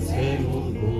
세우고